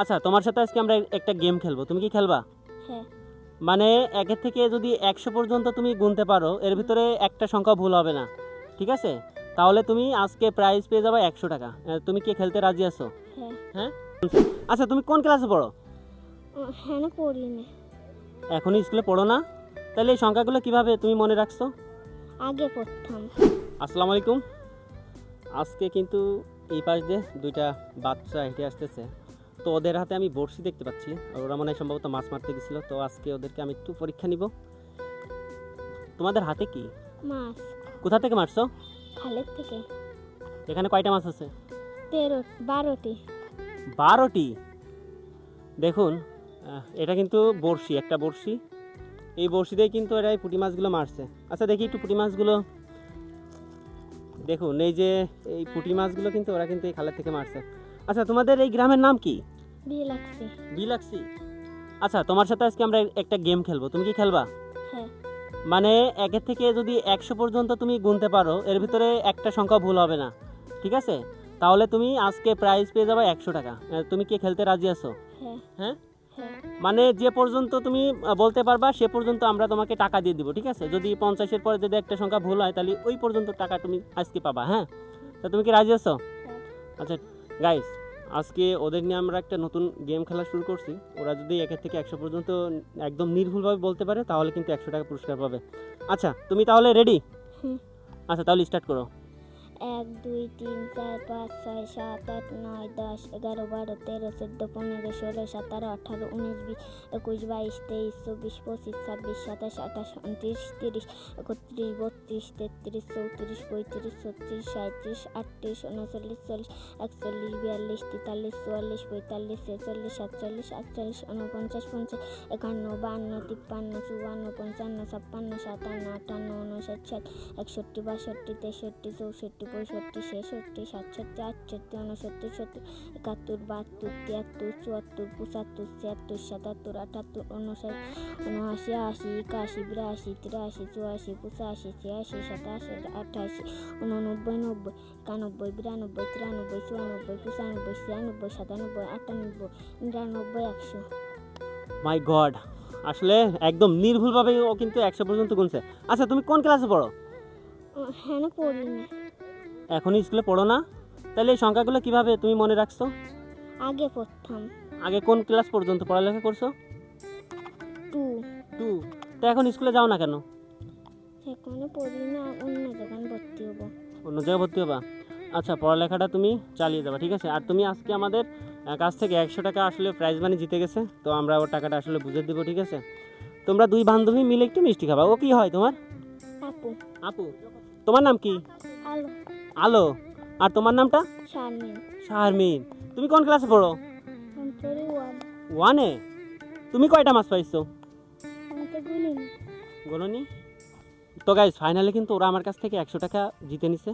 আচ্ছা তোমার সাথে আজকে আমরা একটা গেম খেলব। তুমি কি খেলবা? হ্যাঁ। মানে একের থেকে যদি একশো পর্যন্ত তুমি গুনতে পারো এর ভিতরে একটা সংখ্যা ভুল হবে না। ঠিক আছে? তাহলে তুমি আজকে প্রাইজ পেয়ে যাবে একশো টাকা। তুমি কি খেলতে রাজি আছো? হ্যাঁ। হ্যাঁ? আচ্ছা তুমি কোন ক্লাসে পড়ো? হ্যাঁ না পড়িনি। এখনই স্কুলে পড়ো না? তাহলে এই সংখ্যাগুলো কীভাবে তুমি মনে রাখছো? আগে পড়তাম। আসসালামু আলাইকুম। আজকে কিন্তু এই পাশ দিয়ে দুইটা বাচ্চা হেঁটে আসতেছে। তো ওদের হাতে আমি বড়শি দেখতে পাচ্ছি আর ওরা মনে হয় সম্ভবত মাছ মারতে গেছিল। তো আজকে ওদেরকে আমি একটু পরীক্ষা নিব। তোমাদের হাতে কি? মাছ। কোথা থেকে মারছো? খালের থেকে। এখানে কয়টা মাছ আছে? তেরো বারোটি। বারোটি? দেখুন এটা কিন্তু বড়শি একটা বড়শি। এই বড়শি দিয়ে কিন্তু এরা এই পুঁটি মাছগুলো মারছে। আচ্ছা দেখি একটু পুঁটি মাছগুলো। দেখুন এই যে এই পুঁটি মাছগুলো কিন্তু ওরা কিন্তু এই খালের থেকে মারছে। আচ্ছা তোমাদের এই গ্রামের নাম কি? বিলাক্সি আচ্ছা তোমার সাথে আজকে আমরা একটা গেম খেলব। তুমি কি খেলবা? হ্যাঁ। মানে একের থেকে যদি একশো পর্যন্ত তুমি গুনতে পারো এর ভিতরে একটা সংখ্যা ভুল হবে না। ঠিক আছে? তাহলে তুমি আজকে প্রাইজ পেয়ে যাবে একশো টাকা। তুমি কি খেলতে রাজি আছো? হ্যাঁ। হ্যাঁ? হ্যাঁ। মানে যে পর্যন্ত তুমি বলতে পারবা সে পর্যন্ত আমরা তোমাকে টাকা দিয়ে দিব ঠিক আছে? যদি পঞ্চাশের পরে যদি একটা সংখ্যা ভুল হয় তাহলে ওই পর্যন্ত টাকা তুমি আজকে পাবা হ্যাঁ? তা তুমি কি রাজি আছো। আচ্ছা গাইস আজকে ওদের নিয়ে আমরা একটা নতুন গেম খেলা শুরু করছি। ওরা যদি একের থেকে একশো পর্যন্ত একদম নির্ভুলভাবে বলতে পারে তাহলে কিন্তু একশো টাকা পুরস্কার পাবে। আচ্ছা তুমি তাহলে রেডি আচ্ছা তাহলে স্টার্ট করো। এক, দুই, তিন, চার, পাঁচ, ছয়, সাত, আট, নয়, দশ, এগারো, বারো, তেরো, চোদ্দ, পনেরো, ষোলো, সতেরো, আঠারো, উনিশ, বিশ, একুশ, বাইশ, তেইশ, চব্বিশ, পঁচিশ, ছাব্বিশ, সাতাশ, আঠাশ, উনত্রিশ, তিরিশ, একত্রিশ, বত্রিশ, তেত্রিশ, চৌত্রিশ, পঁয়ত্রিশ, ছত্রিশ সাঁত্রিশ আটত্রিশ, উনচল্লিশ, চল্লিশ, একচল্লিশ, বিয়াল্লিশ, তেতাল্লিশ, চুয়াল্লিশ, পঁয়তাল্লিশ, ছেচল্লিশ, সাতচল্লিশ, আটচল্লিশ উনপঞ্চাশ পঞ্চাশ, একান্ন, বান্ন, তিপ্পান্ন, চুয়ান্ন, পঞ্চান্ন, ছাপ্পান্ন, সাতান্ন, আটান্ন উনষাট ষাট, একষট্টি, বাষট্টি, তেষট্টি, চৌষট্টি পঁয়ষট্টি ছেষট্টি সাতষট্টি আটষট্টি উনসত্তর সত্তর একাত্তর বাহাত্তর তিয়াত্তর চুয়াত্তর পঁচাত্তর ছিয়াত্তর সাতাত্তর আটাত্তর উনষাট উনআশি আশি একাশি বিরাশি তিরাশি চুয়াশি পঁচাশি ছিয়াশি সাতাশি আঠাশি উননব্বই নব্বই একানব্বই বিরানব্বই তিরানব্বই চুরানব্বই পঁচানব্বই ছিয়ানব্বই সাতানব্বই আটানব্বই নিরানব্বই একশো। মাই গড আসলে একদম নির্ভুলভাবে ও কিন্তু একশো পর্যন্ত গুনছে। আচ্ছা তুমি কোন ক্লাসে পড়ো? হ্যাঁ পড়িনি। এখনই স্কুলে পড়ো না? তাহলে এই সংখ্যাগুলো কীভাবে তুমি মনে রাখছো? আগে পড়তাম। আগে কোন ক্লাস পর্যন্ত পড়ালেখা করছ? টু। টু। তো এখন স্কুলে যাও না কেন? সেখানে পড়ি না অন্য জায়গায় ভর্তি হব। অন্য জায়গায় ভর্তি হবা? আচ্ছা পড়ালেখাটা তুমি চালিয়ে যাবা ঠিক আছে? আর তুমি আজকে আমাদের কাছ থেকে একশো টাকা আসলে প্রাইজ মানি জিতে গেছে তো আমরা ওর টাকাটা আসলে বুঝে দেবো ঠিক আছে? তোমরা দুই বান্ধবী মিলে একটু মিষ্টি খাবা। ও কি হয় তোমার? আপু। আপু তোমার নাম কি? আলো। আলো। আর তোমার নামটা? শারমিন। তুমি কোন ক্লাসে পড়ো? ওয়ান তুমি কয়টা মাছ পাইছো? আমি তো গোলনি তো গাইজ ফাইনালি কিন্তু ওরা আমার কাছ থেকে একশো টাকা জিতে নিছে।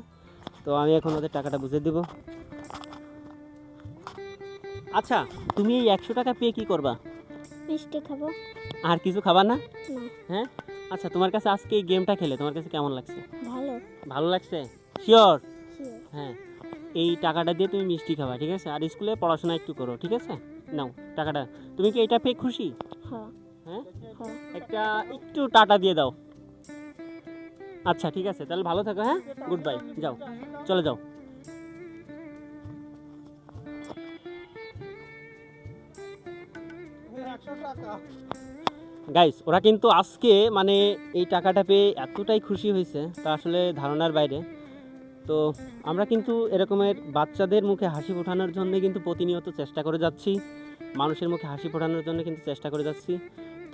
তো আমি এখন ওদের টাকাটা বুঝে দেব। আচ্ছা তুমি এই একশো টাকা পেয়ে কি করবা? মিষ্টি খাব। আর কিছু খাবা না? হ্যাঁ? আচ্ছা তোমার কাছে আজকে এই গেমটা খেলে তোমার কাছে কেমন লাগছে? ভালো। ভালো লাগছে? শিওর. হ্যাঁ। এই টাকাটা দিয়ে তুমি মিষ্টি খাবা ঠিক আছে? আর স্কুলে পড়াশোনা একটু করো ঠিক আছে? নাও টাকাটা। তুমি কি এটা পেয়ে খুশি? হ্যাঁ। হ্যাঁ? হ্যাঁ। একটা একটু টাটা দিয়ে দাও। আচ্ছা ঠিক আছে তাহলে ভালো থাকো হ্যাঁ? গুড বাই যাও চলে যাও। গাইস ওরা কিন্তু আজকে মানে এই টাকাটা পেয়ে এতটাই খুশি হয়েছে তা আসলে ধারণার বাইরে। তো আমরা কিন্তু এরকমের বাচ্চাদের মুখে হাসি ফোটানোর জন্য কিন্তু প্রতিনিয়ত চেষ্টা করে যাচ্ছি। মানুষের মুখে হাসি ফোটানোর জন্য কিন্তু চেষ্টা করে যাচ্ছি।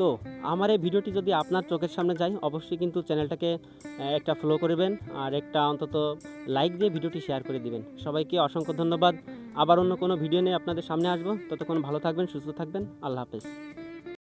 তো আমার এই ভিডিওটি যদি আপনার চোখের সামনে যায়, অবশ্যই কিন্তু চ্যানেলটাকে একটা ফলো করবেন আর একটা অন্তত লাইক দিয়ে ভিডিওটি শেয়ার করে দিবেন। সবাইকে অসংখ্য ধন্যবাদ। আবার অন্য কোনো ভিডিও নিয়ে আপনাদের সামনে আসব। ততক্ষণ ভালো থাকবেন, সুস্থ থাকবেন। আল্লাহ হাফেজ।